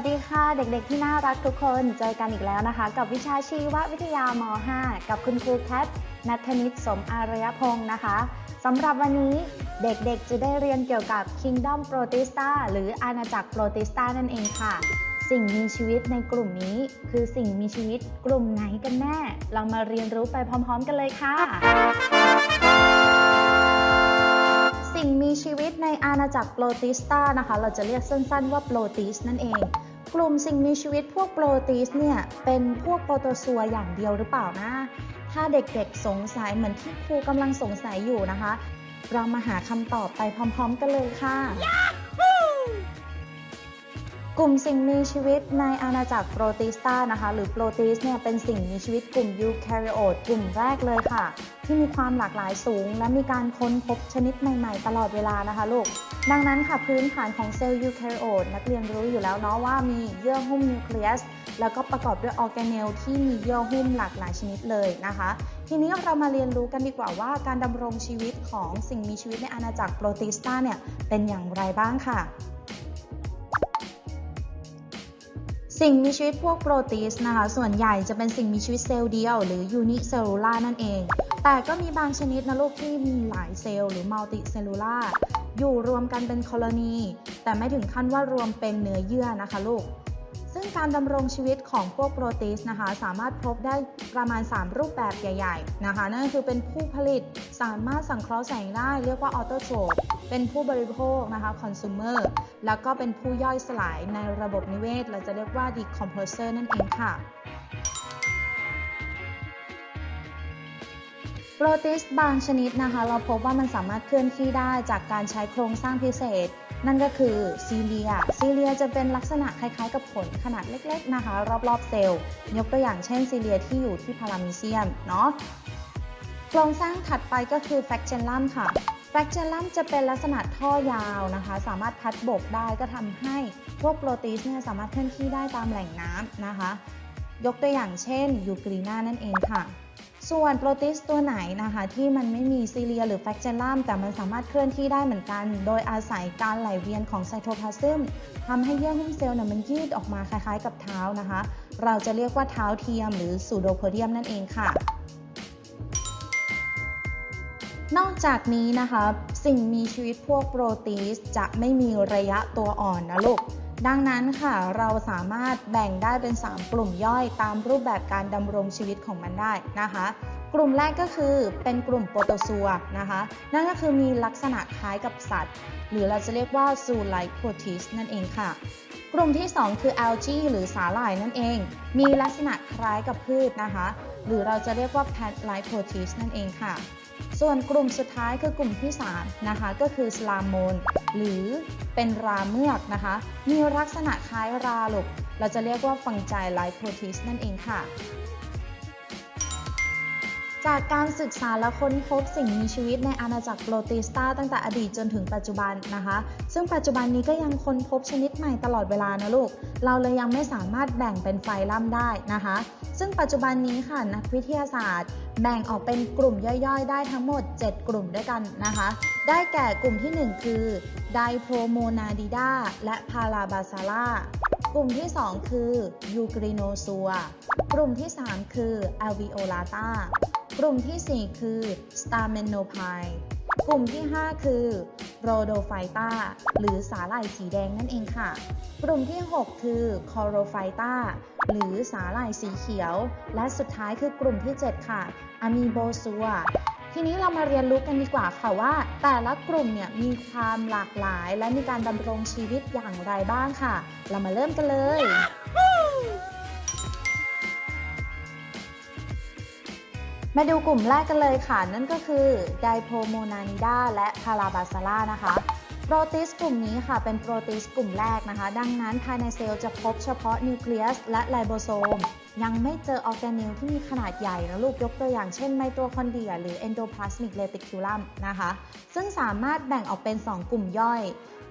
วัสดีค่ะเด็กๆที่น่ารักทุกคนเจอกันอีกแล้วนะคะ กับวิชาชีววิทยาม5กับคุณครูแคทนัทนิตสมอารยพงศ์นะคะสำหรับวันนี้เด็กๆจะได้เรียนเกี่ยวกับ Kingdom Protista หรืออาณาจักรโปรติสตานั่นเองค่ะ สิ่งมีชีวิตในกลุ่มนี้ คือสิ่งมีชีวิตกลุ่มไหนกันแน่ เรามาเรียนรู้ไปพร้อมๆกันเลยค่ะ สิ่งมีชีวิตในอาณาจักรโปรติสตานะคะ เราจะเรียกสั้นๆว่าโปรติสนั่นเอง กลุ่มสิ่งมีชีวิตพวกโปรติสเนี่ย เป็นพวกโปรโตซัวอย่างเดียวหรือเปล่านะ ถ้าเด็กๆสงสัยเหมือนที่ครูกำลังสงสัยอยู่นะคะ เรามาหาคำตอบไปพร้อมๆกันเลยค่ะ กลุ่มสิ่งมีชีวิตในอาณาจักรโปรติสตานะคะ หรือโปรติสเนี่ยเป็นสิ่งมีชีวิตกลุ่มยูแคริโอตกลุ่มแรกเลยค่ะ ที่มีความหลากหลายสูง และมีการค้นพบชนิดใหม่ๆ ตลอดเวลานะคะลูก ดังนั้นค่ะพื้นฐานของเซลล์ยูแคริโอตนักเรียนรู้อยู่แล้วเนาะว่ามีเยื่อหุ้มนิวเคลียส แล้วก็ประกอบด้วยออร์แกเนลที่มีเยื่อหุ้มหลากหลายชนิดเลยนะคะ ทีนี้เรามาเรียนรู้กันดีกว่าว่าการดำรงชีวิตของสิ่งมีชีวิตในอาณาจักรโปรติสตาเนี่ยเป็นอย่างไรบ้างค่ะสิ่งมีชีวิตพวกโปรตีสนะคะ ส่วนใหญ่จะเป็นสิ่งมีชีวิตเซลล์เดียว หรือยูนิเซลลูล่านั่นเอง แต่ก็มีบางชนิดนะลูกที่มีหลายเซลล์หรือมัลติเซลลูล่า อยู่รวมกันเป็นโคโลนี แต่ไม่ถึงขั้นว่ารวมเป็นเนื้อเยื่อนะคะลูก ซึ่งการดำรงชีวิตของพวกโปรตีสนะคะ สามารถพบได้ประมาณ 3 รูปแบบใหญ่ ๆ นะคะ นั่นก็คือเป็นผู้ผลิตสามารถสังเคราะห์แสงได้ เรียกว่าออโตโ o เป็นผู้บริโภคนะคะคอน sumer แล้วก็เป็นผู้ย่อยสลายในระบบนิเวศ เราจะเรียกว่า decomposer นั่นเองค่ะ โปรตีสบางชนิดนะคะ เราพบว่ามันสามารถเคลื่อนที่ได้จากการใช้โครงสร้างพิเศษ นั่นก็คือซีเลีย ซีเลียจะเป็นลักษณะคล้ายๆ กับผลขนาดเล็กๆนะคะ รอบๆเซลล์ ยกตัวอย่างเช่นซีเลียที่อยู่ที่พารามิเซียมเนาะโครงสร้างถัดไปก็คือแฟกเจลัมค่ะแฟกเจลัมจะเป็นลักษณะท่อยาวนะคะ สามารถพัดบกได้ก็ทำให้พวกโปรตีสเนี่ยสามารถเคลื่อนที่ได้ตามแหล่งน้ำนะคะ ยกตัวอย่างเช่นยูกรีนานั่นเองค่ะ ส่วนโปรตีสตัวไหนนะคะที่มันไม่มีซีเลียหรือแฟกเจลัมแต่มันสามารถเคลื่อนที่ได้เหมือนกัน โดยอาศัยการไหลเวียนของไซโทพลาซึมทำให้เยื่อหุ้มเซลล์เนี่ยมันยืดออกมาคล้ายๆกับเท้านะคะ เราจะเรียกว่าเท้าเทียมหรือซูโดโพเดียมนั่นเองค่ะ นอกจากนี้นะคะ สิ่งมีชีวิตพวกโปรตีสจะไม่มีระยะตัวอ่อนนะลูก ดังนั้นค่ะเราสามารถแบ่งได้เป็น 3 กลุ่มย่อยตามรูปแบบการดำรงชีวิตของมันได้นะคะ กลุ่มแรกก็คือเป็นกลุ่มโปรโตซัวนะคะ นั่นก็คือมีลักษณะคล้ายกับสัตว์ หรือเราจะเรียกว่าซูไลโ o ร i ิสนั่นเองค่ะกลุ่มที่ 2 คือ algae หรือสาหร่ายนั่นเอง มีลักษณะคล้ายกับพืชนะคะ หรือเราจะเรียกว่า plant like protists นั่นเองค่ะ ส่วนกลุ่มสุดท้ายคือกลุ่มที่3นะคะก็คือสลามโมนหรือเป็นราเมือกนะคะ มีลักษณะคล้ายราหลกเราจะเรียกว่าฟังใจไลโ protists นั่นเองค่ะ จากการศึกษาและค้นพบสิ่งมีชีวิตในอาณาจักรโปรติสตาตั้งแต่อดีตจนถึงปัจจุบันนะคะ ซึ่งปัจจุบันนี้ก็ยังค้นพบชนิดใหม่ตลอดเวลานะลูก เราเลยยังไม่สามารถแบ่งเป็นไฟลัมได้นะคะซึ่งปัจจุบันนี้ค่ะนักวิทยาศาสตร์ แบ่งออกเป็นกลุ่มย่อยๆ ได้ทั้งหมด 7 กลุ่มด้วยกันนะคะ ได้แก่กลุ่มที่ 1 คือไดโพโมนาดิดาและพาราบาซาล่ากลุ่มที่ 2 คือยูกริโนซัวกลุ่มที่ 3 คืออ l วิโอลาตากลุ่มที่ 4 คือ s t a r m e n o p i กลุ่มที่ 5 คือ r o d o p h y t a หรือสาหร่ายสีแดงนั่นเองค่ะ กลุ่มที่ 6 คือ c o r o p h y t a หรือสาหร่ายสีเขียว และสุดท้ายคือกลุ่มที่ 7 ค่ะ a m i b o s u a ทีนี้เรามาเรียนรู้กันดีกว่าค่ะว่า แต่ละกลุ่มเนี่ยมีความหลากหลาย และมีการดำรงชีวิตอย่างไรบ้างค่ะ เรามาเริ่มกันเลย มาดูกลุ่มแรกกันเลยค่ะ นั่นก็คือไดโพโมนานิดาและพาราบาซาล่านะคะ โปรตีสกลุ่มนี้ค่ะเป็นโปรตีสกลุ่มแรกนะคะ ดังนั้นภายในเซลล์จะพบเฉพาะนิวเคลียสและไลโบโซม ยังไม่เจอออร์แกเนลที่มีขนาดใหญ่นะลูกยกตัวอย่างเช่นไมโตคอนเดรียหรือเอนโดพลาสมิกเรติคิวลัมนะคะ ซึ่งสามารถแบ่งออกเป็น 2 กลุ่มย่อย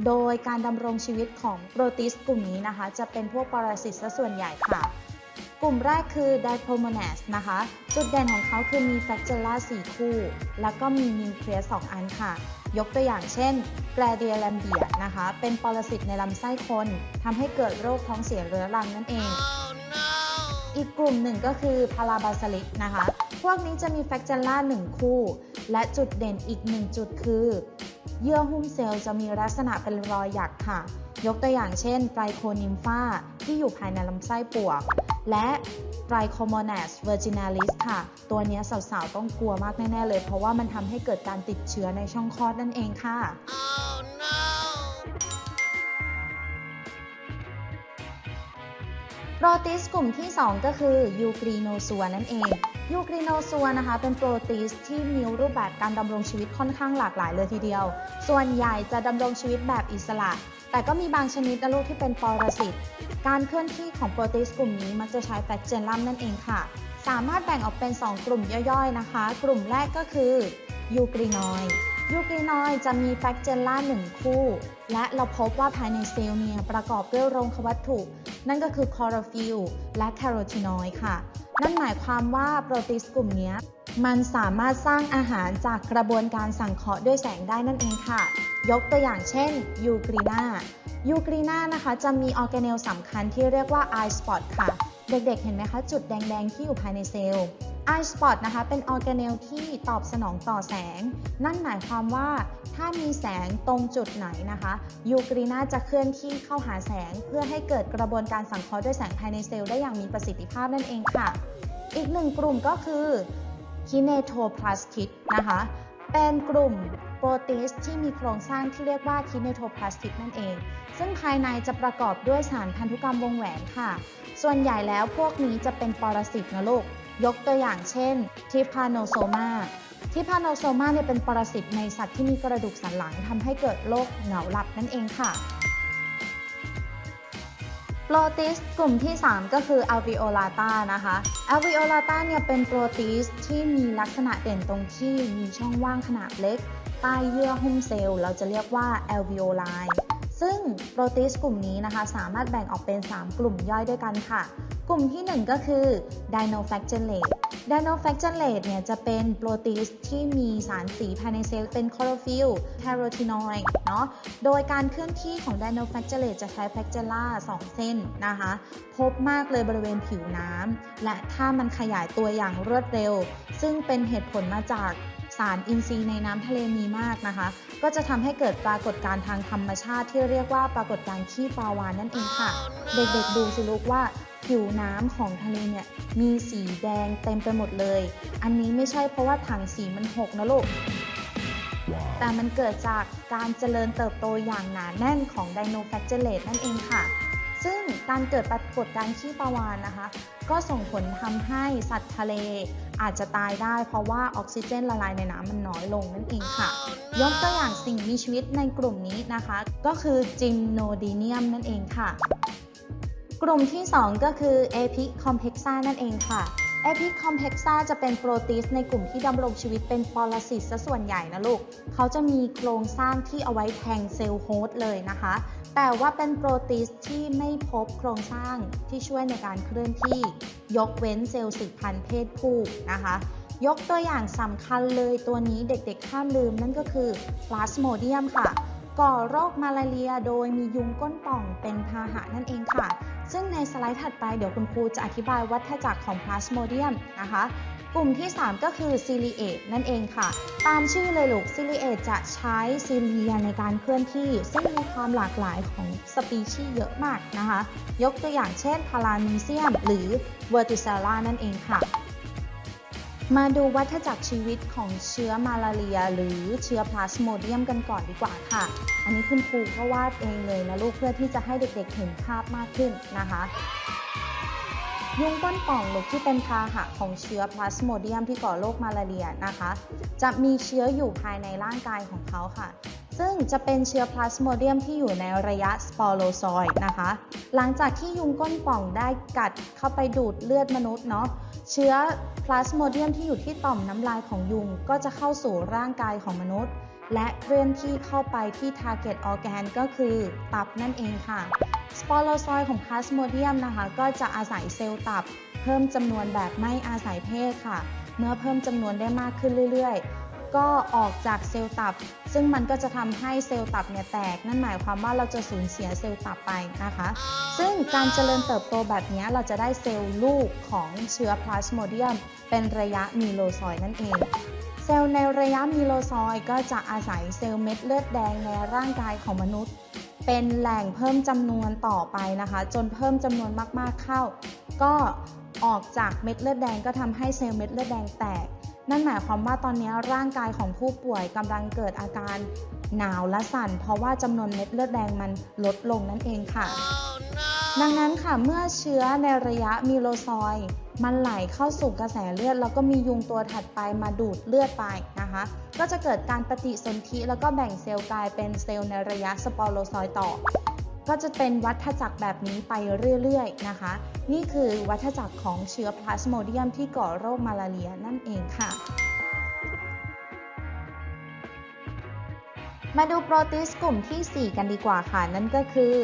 โดยการดำรงชีวิตของโปรตีสกลุ่มนี้นะคะ จะเป็นพวกปรสิตซะส่วนใหญ่ค่ะกลุ่มแรกคือ Dichromonas นะคะ จุดเด่นของเขาคือมี flagella 4 คู่ แล้วก็มีนิวเคลียส2อันค่ะ ยกตัวอย่างเช่น Gladia lambia นะคะ เป็นปรสิตในลำไส้คนทำให้เกิดโรคท้องเสียเรื้อรังนั่นเองอีกกลุ่มหนึ่งก็คือพาราบาซ i ลิกนะคะ พวกนี้จะมีแฟกเจล่าหนึ่งคู่ และจุดเด่นอีกหนึ่งจุดคือ เยื่อหุ้มเซลล์จะมีลักษณะเป็นรอยหยักค่ะ ยกตัวอย่างเช่นไตรโคนิมฟาที่อยู่ภายในลำไส้ปวก และไตรโคโมนัสเวอร์จินาลิสค่ะ ตัวนี้สาวๆ ต้องกลัวมากแน่ ๆ เลย เพราะว่ามันทำให้เกิดการติดเชื้อในช่องคลอดนั่นเองค่ะโปรตีสกลุ่มที่ 2 ก็คือยูกรีโนซัวนั่นเอง ยูกรีโนซัวนะคะ เป็นโปรตีสที่มีรูปแบบการดำรงชีวิตค่อนข้างหลากหลายเลยทีเดียว ส่วนใหญ่จะดำรงชีวิตแบบอิสระ แต่ก็มีบางชนิดนะลูกที่เป็นปรสิต การเคลื่อนที่ของโปรตีสกลุ่มนี้มักจะใช้แฟกเจนลัมนั่นเองค่ะ สามารถแบ่งออกเป็น 2 กลุ่มย่อยๆนะคะ กลุ่มแรกก็คือยูกรีนอยยูกรีนอยจะมีแฟกเจนล่าหนึ่งคู่ และเราพบว่าภายในเซลล์เนี่ยประกอบด้วยโรงควัตถุ นั่นก็คือคลอโรฟิลและแคโรทีนอยด์ค่ะ นั่นหมายความว่าโปรตีสกลุ่มนี้มันสามารถสร้างอาหารจากกระบวนการสังเคราะห์ด้วยแสงได้นั่นเองค่ะ ยกตัวอย่างเช่นยูกรีนายูกรีนานะคะจะมีออร์แกเนลสำคัญที่เรียกว่าไอสปอตค่ะ เด็กๆ เห็นไหมคะ จุดแดงๆ ที่อยู่ภายในเซลล์ eye spot นะคะ เป็นออร์แกเนลที่ตอบสนองต่อแสง นั่นหมายความว่าถ้ามีแสงตรงจุดไหนนะคะยูกรีนาจะเคลื่อนที่เข้าหาแสง เพื่อให้เกิดกระบวนการสังเคราะห์ด้วยแสงภายในเซลล์ได้อย่างมีประสิทธิภาพนั่นเองค่ะ อีกหนึ่งกลุ่มก็คือคิเนโทพลาสติดนะคะ เป็นกลุ่ม โปรตีสที่มีโครงสร้างที่เรียกว่าคิเนโทพลาสติกนั่นเอง ซึ่งภายในจะประกอบด้วยสารพันธุกรรมวงแหวนค่ะ ส่วนใหญ่แล้วพวกนี้จะเป็นปรสิตนะลูก ยกตัวอย่างเช่น ทิพาโนโซมาทิพาโนโซมาเนี่ยเป็นปรสิตในสัตว์ที่มีกระดูกสันหลังทำให้เกิดโรคเหงาหลับนั่นเองค่ะโปรตีสกลุ่มที่ 3 ก็คือ alveolata นะคะ alveolata เนี่ยเป็นโปรตีสที่มีลักษณะเด่นตรงที่มีช่องว่างขนาดเล็ก ใต้เยื่อหุ้มเซลล์ เราจะเรียกว่า alveoli ซึ่งโปรตีสกลุ่มนี้นะคะ สามารถแบ่งออกเป็น 3 กลุ่มย่อยด้วยกันค่ะ กลุ่มที่ 1 ก็คือ dinoflagellate dinoflagellate เนี่ยจะเป็นโปรตีสที่มีสารสีภายในเซลล์เป็นคลอโรฟิลแคโรทีนอยด์เนาะโดยการเคลื่อนที่ของ dinoflagellate จะใช้ flagella 2 เส้นนะคะ พบมากเลยบริเวณผิวน้ำและถ้ามันขยายตัวอย่างรวดเร็ว ซึ่งเป็นเหตุผลมาจาก สารอินทรีย์ในน้ำทะเลมีมากนะคะ ก็จะทำให้เกิดปรากฏการณ์ทางธรรมชาติที่เรียกว่าปรากฏการณ์ขี้ปลาวานนั่นเองค่ะ เด็กๆดูสิลูกว่าผิวน้ำของทะเลเนี่ยมีสีแดงเต็มไปหมดเลย อันนี้ไม่ใช่เพราะว่าถังสีมันหกนะลูก แต่มันเกิดจากการเจริญเติบโตอย่างหนาแน่นของไดโนแฟกเจเลตนั่นเองค่ะ ซึ่งการเกิดปรากฏการณ์ขี้ปลาวานนะคะ ก็ส่งผลทำให้สัตว์ทะเลอาจจะตายได้ เพราะว่าออกซิเจนละลายในน้ำมันน้อยลงนั่นเองค่ะ ยกตัวอย่างสิ่งมีชีวิตในกลุ่มนี้นะคะ ก็คือจิมโนดีเนียมนั่นเองค่ะ กลุ่มที่ 2 ก็คือ Apic complexa นั่นเองค่ะ Apic complexa จะเป็นโปรตีสในกลุ่มที่ดำรงชีวิตเป็นปรสิตซะส่วนใหญ่นะลูก เขาจะมีโครงสร้างที่เอาไว้แทงเซลล์โฮสต์เลยนะคะ แต่ว่าเป็นโปรตีสที่ไม่พบโครงสร้างที่ช่วยในการเคลื่อนที่ ยกเว้นเซลล์สืบพันธุ์เพศผู้นะคะ ยกตัวอย่างสำคัญเลยตัวนี้เด็กๆห้ามลืมนั่นก็คือพลาสโมเดียมค่ะ ก่อโรคมาลาเรียโดยมียุงก้นป่องเป็นพาหะนั่นเองค่ะ ซึ่งในสไลด์ถัดไปเดี๋ยวคุณครูจะอธิบายวัฏจักรของพลาสโมเดียมนะคะ กลุ่มที่ 3 ก็คือซิลิเอตนั่นเองค่ะ ตามชื่อเลยลูกซิลิเอตจะใช้ซิเลียในการเคลื่อนที่ ซึ่งมีความหลากหลายของสปีชีส์เยอะมากนะคะ ยกตัวอย่างเช่นพารามีเซียมหรือเวอร์ติเซล่านั่นเองค่ะ มาดูวัฏจักรชีวิตของเชื้อมาลาเรีย หรือเชื้อพลาสโมเดียมกันก่อนดีกว่าค่ะ อันนี้คุณครูก็วาดเองเลยนะลูกเพื่อที่จะให้เด็กๆเห็นภาพมากขึ้นนะคะ ยุงก้นป่องลูกที่เป็นพาหะของเชื้อพลาสโมเดียมที่ก่อโรคมาลาเรียนะคะ จะมีเชื้ออยู่ภายในร่างกายของเขาค่ะ ซึ่งจะเป็นเชื้อพลาสโมเดียมที่อยู่ในระยะสปอโรซอยด์นะคะ หลังจากที่ยุงก้นป่องได้กัดเข้าไปดูดเลือดมนุษย์เนาะเชื้อพลาสโมเดียมที่อยู่ที่ต่อมน้ำลายของยุงก็จะเข้าสู่ร่างกายของมนุษย์ และเคลื่อนที่เข้าไปที่ target organ ก็คือตับนั่นเองค่ะ สปอโรซอยของพลาสโมเดียมนะคะ ก็จะอาศัยเซลล์ตับ เพิ่มจำนวนแบบไม่อาศัยเพศค่ะ เมื่อเพิ่มจำนวนได้มากขึ้นเรื่อยๆ ก็ออกจากเซลล์ตับ ซึ่งมันก็จะทำให้เซลล์ตับเนี่ยแตก นั่นหมายความว่าเราจะสูญเสียเซลล์ตับไปนะคะ ซึ่งการเจริญเติบโตแบบนี้เราจะได้เซลล์ลูกของเชื้อพลาสโมเดียมเป็นระยะมีโลซอยนั่นเอง เซลล์ในระยะมีโลซอยก็จะอาศัยเซลล์เม็ดเลือดแดงในร่างกายของมนุษย์ เป็นแหล่งเพิ่มจำนวนต่อไปนะคะ จนเพิ่มจำนวนมากๆเข้า ก็ออกจากเม็ดเลือดแดงก็ทำให้เซลล์เม็ดเลือดแดงแตก นั่นหมายความว่าตอนนี้ร่างกายของผู้ป่วยกำลังเกิดอาการหนาวและสั่น เพราะว่าจำนวนเม็ดเลือดแดงมันลดลงนั่นเองค่ะดังนั้นค่ะเมื่อเชื้อในระยะมีโลซอยด์มันไหลเข้าสู่กระแสเลือด แล้วก็มียุงตัวถัดไปมาดูดเลือดไปนะคะ ก็จะเกิดการปฏิสนธิแล้วก็แบ่งเซลล์กลายเป็นเซลล์ในระยะสปอโรซอยด์ต่อ ก็จะเป็นวัฏจักรแบบนี้ไปเรื่อยๆนะคะ นี่คือวัฏจักรของเชื้อพลาสโมเดียมที่ก่อโรคมาลาเรียนั่นเองค่ะ มาดูโปรตีสกลุ่มที่ 4 กันดีกว่าค่ะ นั่นก็คือ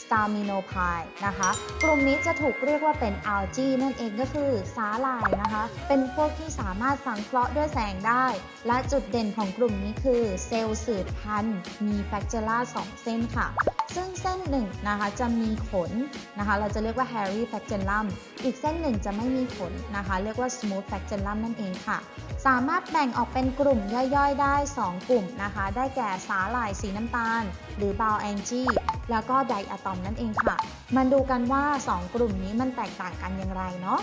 s t a m i n o p i นะคะ กลุ่มนี้จะถูกเรียกว่าเป็น algae นั่นเองก็คือสาหร่ายนะคะ เป็นพวกที่สามารถสังเคราะห์ด้วยแสงได้ และจุดเด่นของกลุ่มนี้คือเซลล์สืบพันธุ์มีแฟกเจล่า2เส้นค่ะ ซึ่งเส้นหนึ่งนะคะจะมีขนนะคะ เราจะเรียกว่า hairy flagellum อีกเส้นหนึ่งจะไม่มีขนนะคะ เรียกว่า smooth flagellum นั่นเองค่ะ สามารถแบ่งออกเป็นกลุ่มย่อยๆ ได้ 2 กลุ่มนะคะ ได้แก่สาหร่ายสีน้ำตาล หรือ b a l a n g i แล้วก็ไดอะตอมนั่นเองค่ะ มันดูกันว่า 2 กลุ่มนี้มันแตกต่างกันอย่างไรเนาะ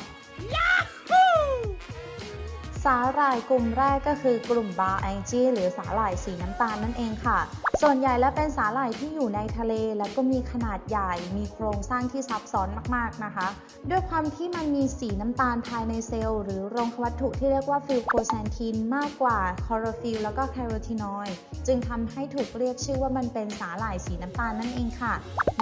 สาหร่ายกลุ่มแรกก็คือกลุ่มบาแองจี้หรือสาหร่ายสีน้ำตาลนั่นเองค่ะ ส่วนใหญ่แล้วเป็นสาหร่ายที่อยู่ในทะเล แล้วก็มีขนาดใหญ่ มีโครงสร้างที่ซับซ้อนมากๆนะคะ ด้วยความที่มันมีสีน้ำตาลภายในเซลล์หรือโรงวัตถุที่เรียกว่าฟิลโคแซนทินมากกว่าคอโรฟิลแล้วก็แคโรทีนอยด์จึงทำให้ถูกเรียกชื่อว่ามันเป็นสาหร่ายสีน้ำตาลนั่นเองค่ะ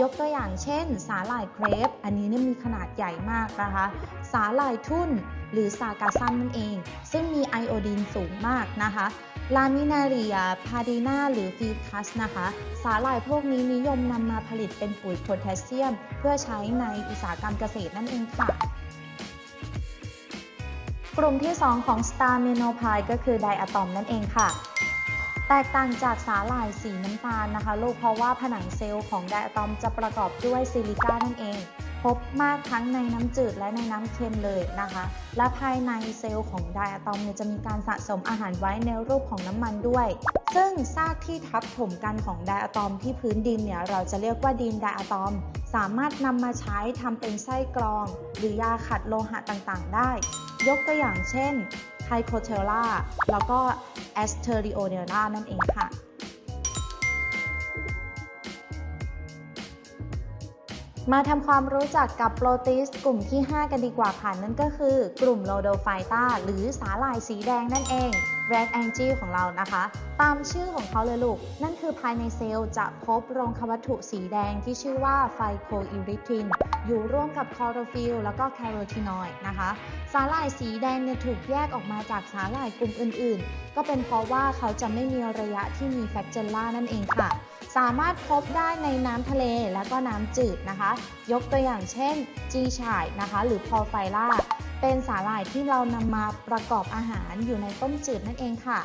ยกตัวอย่างเช่น สาหร่ายเครปอันนี้เนี่ยมีขนาดใหญ่มากนะคะ สาหร่ายทุ่น หรือซากาซัมนั่นเอง ซึ่งมีไอโอดีนสูงมากนะคะลามินาเรีย พาดีนาหรือฟิวคัสนะคะ สาหร่ายพวกนี้นิยมนำมาผลิตเป็นปุ๋ยโพแทสเซียม เพื่อใช้ในอุตสาหกรรมเกษตรนั่นเองค่ะ กลุ่มที่ 2 ของ Star m e n o p i ก็คือไดอะตอมนั่นเองค่ะ แตกต่างจากสาหร่ายสีน้ำตาลนะคะลูกเพราะว่าผนังเซลล์ของไดอะตอมจะประกอบด้วยซิลิก้านั่นเอง พบมากทั้งในน้ำจืดและในน้ำเค็มเลยนะคะ และภายในเซลล์ของไดอะตอมเนี่ยจะมีการสะสมอาหารไว้ในรูปของน้ำมันด้วย ซึ่งซากที่ทับถมกันของไดอะตอมที่พื้นดินเนี่ยเราจะเรียกว่าดินไดอะตอม สามารถนำมาใช้ทำเป็นไส้กรอง หรือยาขัดโลหะต่างๆ ได้ ยกตัวอย่างเช่นไทโคเทลล่าแล้วก็แอสเทอริโอเนล่านั่นเองค่ะ มาทำความรู้จักกับโปรตีสกลุ่มที่ 5 กันดีกว่าค่ะนั่นก็คือ กลุ่มโลโดไฟตาหรือสาหร่ายสีแดงนั่นเอง Red Angle ของเรานะคะ ตามชื่อของเขาเลยลูก นั่นคือภายในเซลล์จะพบโรงควัตถุสีแดงที่ชื่อว่าไฟโคอิริทิน อยู่ร่วมกับคลอโรฟิลแล้วก็แคโรทีนอยด์นะคะ สาหร่ายสีแดงเนี่ยถูกแยกออกมาจากสาหร่ายกลุ่มอื่นๆ ก็เป็นเพราะว่าเขาจะไม่มีระยะที่มีแฟกเจลล่านั่นเองค่ะ สามารถพบได้ในน้ำทะเลและก็น้ำจืดนะคะ ยกตัวอย่างเช่น จีฉ่ายนะคะ หรือพอไฟล่า เป็นสาหร่ายที่เรานำมาประกอบอาหารอยู่ในต้มจืดนั่นเองค่ะ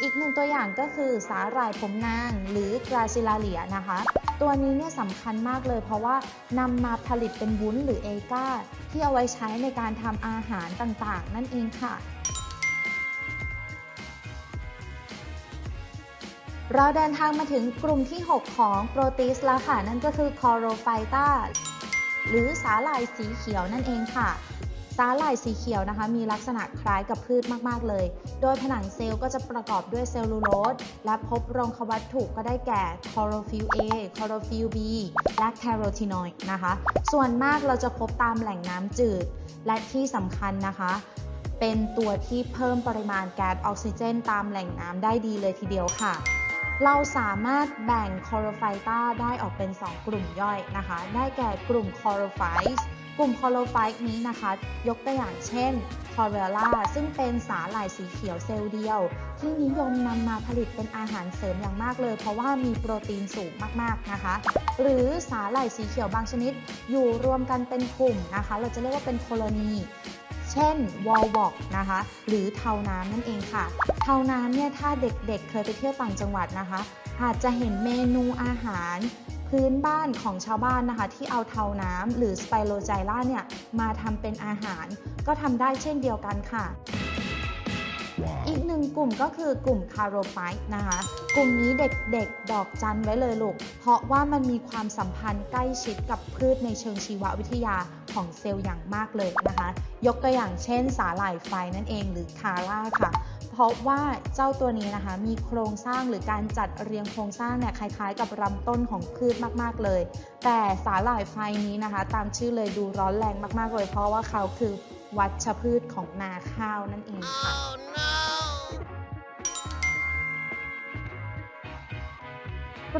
อีกหนึ่งตัวอย่างก็คือสาหร่ายผมนาง หรือกราซิลาเลียนะคะ ตัวนี้เนี่ยสำคัญมากเลยเพราะว่านำมาผลิตเป็นวุ้นหรือเอก้า ที่เอาไว้ใช้ในการทำอาหารต่างๆ นั่นเองค่ะ เราเดินทางมาถึงกลุ่มที่ 6 ของโปรตีสแล้วค่ะ นั่นก็คือคอโรไฟตาหรือสาหร่ายสีเขียวนั่นเองค่ะ สาหร่ายสีเขียวนะคะ มีลักษณะคล้ายกับพืชมากๆเลย โดยผนังเซลล์ก็จะประกอบด้วยเซลลูโลสและพบรงควัตถุก็ได้แก่คลอโรฟิล A คลอโรฟิล B และแคโรทีนอยด์นะคะ ส่วนมากเราจะพบตามแหล่งน้ำจืด และที่สำคัญนะคะเป็นตัวที่เพิ่มปริมาณแก๊สออกซิเจน ตามแหล่งน้ำได้ดีเลยทีเดียวค่ะ เราสามารถแบ่งคอโรไฟตาได้ออกเป็น 2 กลุ่มย่อยนะคะ ได้แก่กลุ่มคอโรไฟส์กลุ่มคอโรไฟต์นี้นะคะ ยกตัวอย่างเช่นเทอเรล่าซึ่งเป็นสาหร่ายสีเขียวเซลล์เดียว ที่นิยมนำมาผลิตเป็นอาหารเสริมอย่างมากเลย เพราะว่ามีโปรตีนสูงมากๆนะคะ หรือสาหร่ายสีเขียวบางชนิด อยู่รวมกันเป็นกลุ่มนะคะ เราจะเรียกว่าเป็นโคโลนีเช่นวอลวอกนะคะ หรือเทาน้ำนั่นเองค่ะ เทาน้ำเนี่ยถ้าเด็กๆเคยไปเที่ยวต่างจังหวัดนะคะ อาจจะเห็นเมนูอาหารพื้นบ้านของชาวบ้านนะคะ ที่เอาเทาน้ำหรือสไปโรไจล่าเนี่ยมาทำเป็นอาหาร ก็ทำได้เช่นเดียวกันค่ะอีกหนึ่งกลุ่มก็คือกลุ่มคาร์โรไฟต์นะคะ กลุ่มนี้เด็กๆ ดอกจันไว้เลยลูก เพราะว่ามันมีความสัมพันธ์ใกล้ชิดกับพืชในเชิงชีววิทยาของเซลล์อย่างมากเลยนะคะ ยกตัวอย่างเช่นสาหร่ายไฟนั่นเองหรือคาร่าค่ะเพ ราะว่าเจ้าตัวนี้นะคะมีโครงสร้างหรือการจัดเรียงโครงสร้างเนี่ยคล้ายๆ กับลำต้นของพืชมากๆเลย แต่สาหร่ายไฟนี้นะคะ ตามชื่อเลยดูร้อนแรงมากๆเลย เพราะว่าเขาคือวัชพืชของนาข้าวนั่นเองค่ะก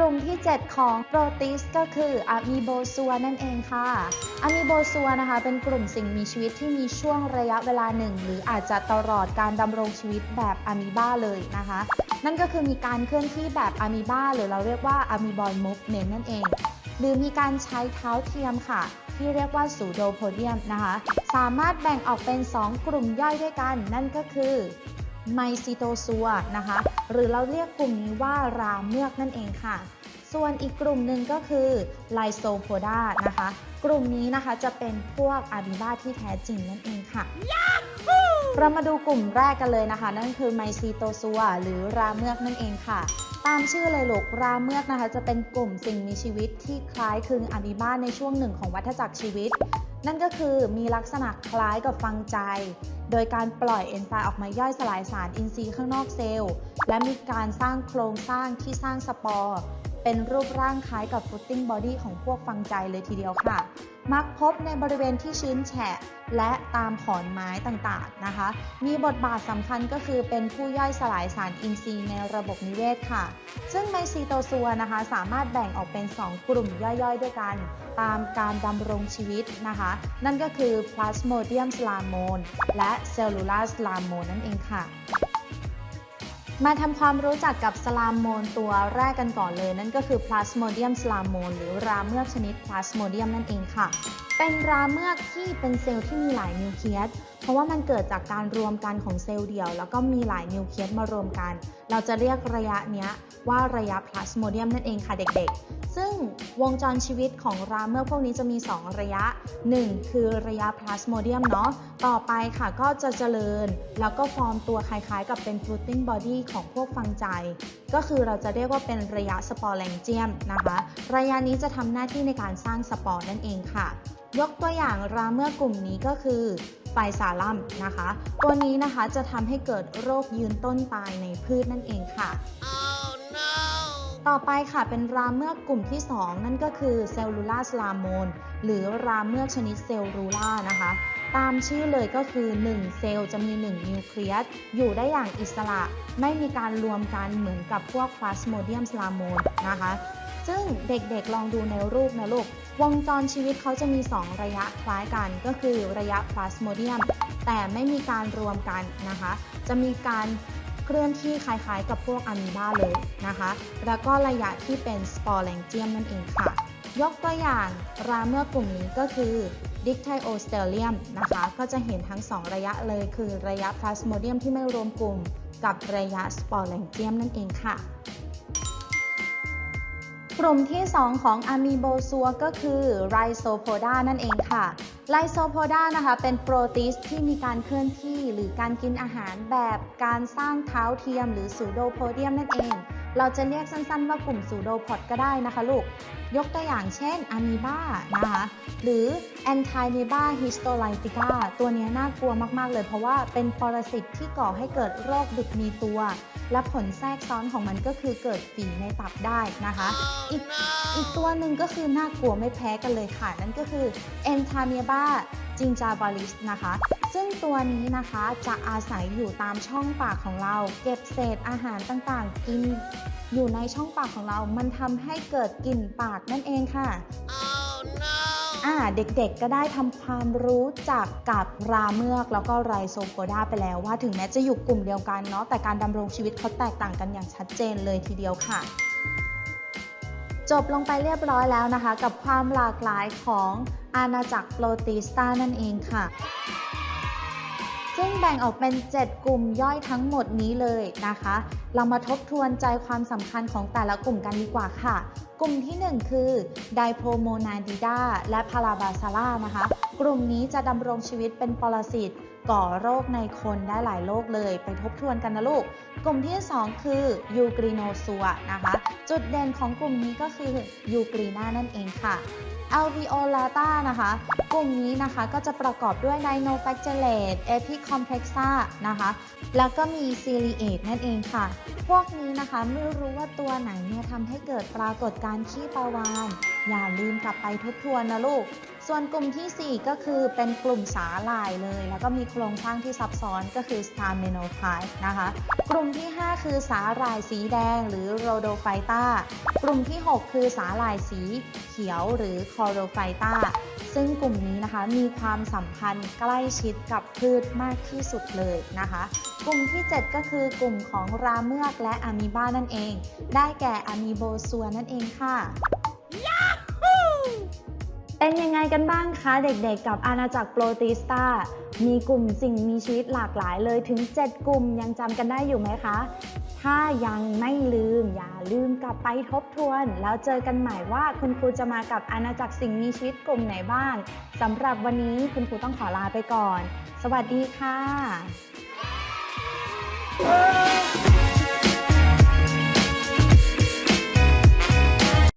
ลุ่มที่ 7 ของโปรติสก็คืออะมีโบซัวนั่นเองค่ะอะมีโบซัวนะคะ เป็นกลุ่มสิ่งมีชีวิตที่มีช่วงระยะเวลาหนึ่ง หรืออาจจะตลอดการดำรงชีวิตแบบอะมีบาเลยนะคะ นั่นก็คือมีการเคลื่อนที่แบบอะมีบาหรือเราเรียกว่าอะมีบอลมูฟเมนนั่นเอง หรือมีการใช้เท้าเทียมค่ะที่เรียกว่าสูโดโพเดียมนะคะ สามารถแบ่งออกเป็น 2 กลุ่มย่อยด้วยกัน นั่นก็คือ ไมซิโตซัวนะคะ หรือเราเรียกกลุ่มนี้ว่ารามเมือกนั่นเองค่ะ ส่วนอีกกลุ่มหนึ่งก็คือไลโซโพดานะคะ กลุ่มนี้นะคะจะเป็นพวกอะมีบาที่แท้จริงนั่นเองค่ะ เรามาดูกลุ่มแรกกันเลยนะคะ นั่นคือไมซีโตซัวหรือราเมือกนั่นเองค่ะ ตามชื่อเลยลูกราเมือกนะคะ จะเป็นกลุ่มสิ่งมีชีวิตที่คล้ายคลึงอะมีบาในช่วงหนึ่งของวัฏจักรชีวิต นั่นก็คือมีลักษณะคล้ายกับฟังใจ โดยการปล่อยเอนไซม์ออกมาย่อยสลายสารอินทรีย์ข้างนอกเซลล์ และมีการสร้างโครงสร้างที่สร้างสปอร์ เป็นรูปร่างคล้ายกับฟุตติ้งบอดี้ของพวกฟังใจเลยทีเดียวค่ะ มักพบในบริเวณที่ชื้นแฉะ และตามขอนไม้ต่างๆนะคะ มีบทบาทสำคัญก็คือเป็นผู้ย่อยสลายสารอินทรีย์ในระบบนิเวศค่ะ ซึ่งไมซีโตซัวนะคะสามารถแบ่งออกเป็น 2 กลุ่มย่อยๆ ด้วยกัน ตามการดำรงชีวิตนะคะ นั่นก็คือ Plasmodium s l a m o n และ Cellular s l a m o n นั่นเองค่ะ มาทำความรู้จักกับสลามโมนตัวแรกกันก่อนเลย นั่นก็คือ Plasmodium s l a m o n หรือราเมือกชนิด Plasmodium นั่นเองค่ะ เป็นราเมือกที่เป็นเซลล์ที่มีหลายนิวเคลียสเพราะว่ามันเกิดจากการรวมกันของเซลล์เดียว แล้วก็มีหลายนิวเคลียสมารวมกัน เราจะเรียกระยะเนี้ยว่าระยะ Plasmodium นั่นเองค่ะเด็กๆ ซึ่งวงจรชีวิตของราเมือกพวกนี้จะมี 2 ระยะ 1 คือระยะ Plasmodium เนาะต่อไปค่ะก็จะเจริญ แล้วก็ฟอร์มตัวคล้ายๆ กับเป็น fruiting body ของพวกฟังใจ ก็คือเราจะเรียกว่าเป็นระยะสปอร์แลงเจียมนะคะ ระยะนี้จะทำหน้าที่ในการสร้างสปอร์นั่นเองค่ะยกตัวอย่างราเมื่อกลุ่มนี้ก็คือ ไฟซาลัมนะคะ ตัวนี้นะคะจะทำให้เกิดโรคยืนต้นตายในพืชนั่นเองค่ะต่อไปค่ะเป็นราเมือกกลุ่มที่ 2 นั่นก็คือเซลลูลาสลาโมนหรือราเมือกชนิดเซลลูล่านะคะ ตามชื่อเลยก็คือ 1 เซลล์จะมี 1 นิวเคลียสอยู่ได้อย่างอิสระ ไม่มีการรวมกันเหมือนกับพวกพลาสโมเดียมสลาโมนนะคะ ซึ่งเด็กๆลองดูในรูปนะลูก วงจรชีวิตเขาจะมี 2 ระยะคล้ายกัน ก็คือระยะพลาสโมเดียม แต่ไม่มีการรวมกันนะคะ จะมีการเคลื่อนที่คล้ายๆ กับพวกอะมีบาเลยนะคะ แล้วก็ระยะที่เป็นสปอร์แลงเจียมนั่นเองค่ะ ยกตัวอย่างราเมื่อกลุ่มนี้ก็คือดิกไทโอสเตเลียมนะคะ ก็จะเห็นทั้ง 2 ระยะเลย คือระยะพลาสโมเดียมที่ไม่รวมกลุ่ม กับระยะสปอร์แลงเจียมนั่นเองค่ะ กลุ่มที่ 2 ของอะมีโบซัวก็คือไรโซโพดานั่นเองค่ะไรโซโพดานะคะเป็นโปรตีสที่มีการเคลื่อนที่หรือการกินอาหารแบบการสร้างเท้าเทียมหรือสูโดโพเดียมนั่นเอง เราจะเรียกสั้นๆว่ากลุ่มสูโดพอดก็ได้นะคะลูก ยกตัวอย่างเช่นอะมีบานะคะ หรือแอนไทเนบาฮิสโตไลติกาตัวนี้น่ากลัวมากๆเลย เพราะว่าเป็นปรสิตที่ก่อให้เกิดโรคบิดมีตัว และผลแทรกซ้อนของมันก็คือเกิดฝีในตับได้นะคะอีกอีกตัวหนึ่งก็คือน่ากลัวไม่แพ้กันเลยค่ะ นั่นก็คือ e n t a m e b a g i n g i v a l i s นะคะ ซึ่งตัวนี้นะคะจะอาศัยอยู่ตามช่องปากของเรา เก็บเศษอาหารต่างๆ กินอยู่ในช่องปากของเรา มันทำให้เกิดกลิ่นปากนั่นเองค่ะ Oh no! อ่าเด็กๆก็ได้ทำความรู้จักกับราเมือกแล้วก็ไรโซโพดาไปแล้วว่าถึงแม้จะอยู่กลุ่มเดียวกันเนาะแต่การดำรงชีวิตเขาแตกต่างกันอย่างชัดเจนเลยทีเดียวค่ะ จบลงไปเรียบร้อยแล้วนะคะ กับความหลากหลายของอาณาจักรโปรติสตานั่นเองค่ะ ซึ่งแบ่งออกเป็น 7 กลุ่มย่อยทั้งหมดนี้เลยนะคะ เรามาทบทวนใจความสำคัญของแต่ละกลุ่มกันดีกว่าค่ะ กลุ่มที่ 1 คือไดโพโมนาดิดาและพาราบาซาร่านะคะ กลุ่มนี้จะดำรงชีวิตเป็นปรสิตก่อโรคในคนได้หลายโรคเลยไปทบทวนกันนะลูก กลุ่มที่ 2 คือยูกรีโนซัวนะคะ จุดเด่นของกลุ่มนี้ก็คือยูกรีนานั่นเองค่ะ alveolata นะคะ กลุ่มนี้นะคะก็จะประกอบด้วย dinoflagellate epicomplexا นะคะ แล้วก็มี ciliate นั่นเองค่ะ พวกนี้นะคะไม่รู้ว่าตัวไหนเนี่ยทำให้เกิดปรากฏการณ์ขี้ปลาวาน อย่าลืมกลับไปทบทวนนะลูก ส่วนกลุ่มทีสี่ 4 ก็คือเป็นกลุ่มสาหร่ายเลย แล้วก็มีโครงสร้างที่ซับซ้อนก็คือ star m e n o p y นะคะ กลุ่มที่ 5 คือสาหร่ายสีแดงหรือ rhodophyta กลุ่มที่ 6 คือสาหร่ายสีเขียวหรือ chlorophyta ซึ่งกลุ่มนี้นะคะมีความสัมพันธ์ใกล้ชิดกับพืชมากที่สุดเลยนะคะ กลุ่มที่ 7 ก็คือกลุ่มของราเมือกและอะมีบานั่นเอง ได้แก่อะมีโบซัวนั่นเองค่ะ เป็นยังไงกันบ้างคะเด็กๆ กับอาณาจักรโปรติสตามีกลุ่มสิ่งมีชีวิตหลากหลายเลยถึง 7 กลุ่มยังจำกันได้อยู่ไหมคะ ถ้ายังไม่ลืมอย่าลืมกลับไปทบทวน แล้วเจอกันใหม่ว่าคุณครูจะมากับอาณาจักรสิ่งมีชีวิตกลุ่มไหนบ้างสำหรับวันนี้คุณครูต้องขอลาไปก่อน สวัสดีค่ะ